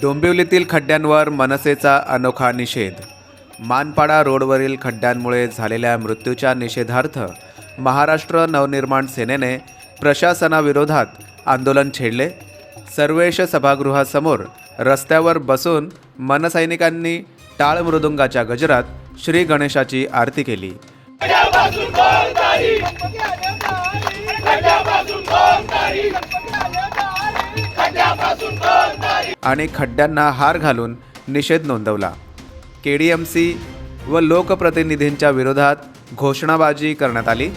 डोंबिवलीतील खड्ड्यांवर मनसेचा अनोखा निषेध. मानपाडा रोडवरील खड्ड्यांमुळे झालेल्या मृत्यूच्या निषेधार्थ महाराष्ट्र नवनिर्माण सेनेने प्रशासनाविरोधात आंदोलन छेडले. सर्वेश सभागृहासमोर रस्त्यावर बसून मनसैनिकांनी टाळ मृदुंगाच्या गजरात श्री गणेशाची आरती केली. आणि खड्ड्यांना हार घालून निषेध नोंदवला. के डी एम सी व लोकप्रतिनिधींच्या विरोधात घोषणाबाजी करण्यात आली.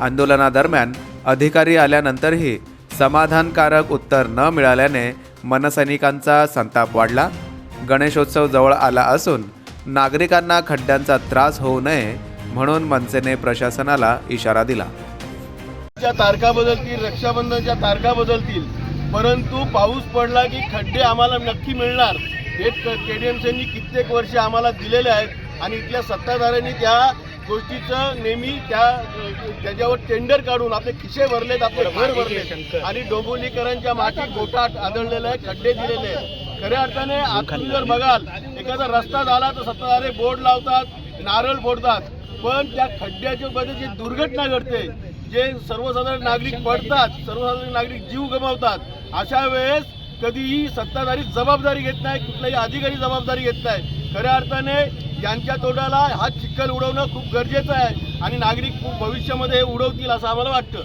आंदोलनादरम्यान अधिकारी आल्यानंतरही समाधानकारक उत्तर न मिळाल्याने मनसैनिकांचा संताप वाढला. गणेशोत्सव जवळ आला असून नागरिकांना खड्ड्यांचा त्रास होऊ नये म्हणून मनसेने प्रशासनाला इशारा दिला. तारखा बदलतील रक्षाबंधनच्या तारखा बदलतील परंतु पाऊस पडला की खड्डे आम्हाला नक्की मिळणार. हे के डी एम सीनी कित्येक वर्षे आम्हाला दिलेले आहेत आणि इथल्या सत्ताधाऱ्यांनी त्या गोष्टीचं नेहमी त्या त्याच्यावर टेंडर काढून आपले खिसे भरलेत आपले घर भरले आणि डोंबिवलीकरांच्या माती गोटात आदळलेलं आहे खड्डे दिलेले आहेत. खऱ्या अर्थाने तुम्ही जर बघाल एखादा रस्ता झाला तर सत्ताधारे बोर्ड लावतात नारळ फोडतात. पण त्या खड्ड्याच्या मध्ये जी दुर्घटना घडते. जे सर्वसाधारण नागरिक पडतात सर्वसाधारण नागरिक जीव गमावतात अशा वेळेस कधीही सत्ताधारी जबाबदारी घेत नाही कुठलाही अधिकारी जबाबदारी घेत नाही खऱ्या अर्थाने यांच्या तोंडाला हा चिखल उडवणं खूप गरजेचं आहे आणि नागरिक खूप भविष्यामध्ये उडवतील असं आम्हाला वाटतं.